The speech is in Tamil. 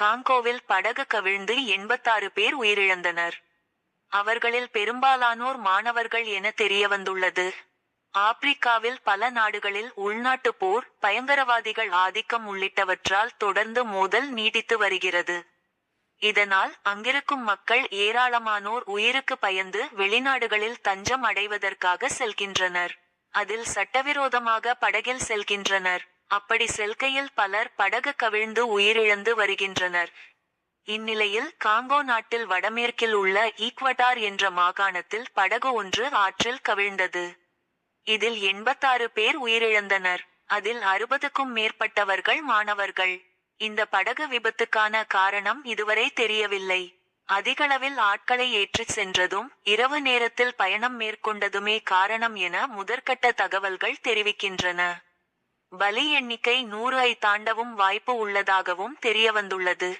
காங்கோவில் படகு கவிழ்ந்து எண்பத்தாறு பேர் உயிரிழந்தனர். அவர்களில் பெரும்பாலானோர் மாணவர்கள் என தெரியவந்துள்ளது. ஆப்பிரிக்காவில் பல நாடுகளில் உள்நாட்டு போர் பயங்கரவாதிகள் ஆதிக்கம் உள்ளிட்டவற்றால் தொடர்ந்து மோதல் நீடித்து வருகிறது. இதனால் அங்கிருக்கும் மக்கள் ஏராளமானோர் உயிருக்கு பயந்து வெளிநாடுகளில் தஞ்சம் அடைவதற்காக செல்கின்றனர். அதில் சட்டவிரோதமாக படகில் செல்கின்றனர். அப்படி செல்கையில் பலர் படகு கவிழ்ந்து உயிரிழந்து வருகின்றனர். இந்நிலையில் காங்கோ நாட்டில் வடமேற்கில் உள்ள ஈக்வடார் என்ற மாகாணத்தில் படகு ஒன்று ஆற்றில் கவிழ்ந்தது. இதில் எண்பத்தாறு பேர் உயிரிழந்தனர். அதில் அறுபதுக்கும் மேற்பட்டவர்கள் மாணவர்கள். இந்த படகு விபத்துக்கான காரணம் இதுவரை தெரியவில்லை. அதிகளவில் ஆட்களை ஏற்றிச் சென்றதும் இரவு நேரத்தில் பயணம் மேற்கொண்டதுமே காரணம் என முதற்கட்ட தகவல்கள் தெரிவிக்கின்றன. பலி எண்ணிக்கை நூறு ஐ தாண்டவும் வாய்ப்பு உள்ளதாகவும் தெரியவந்துள்ளது.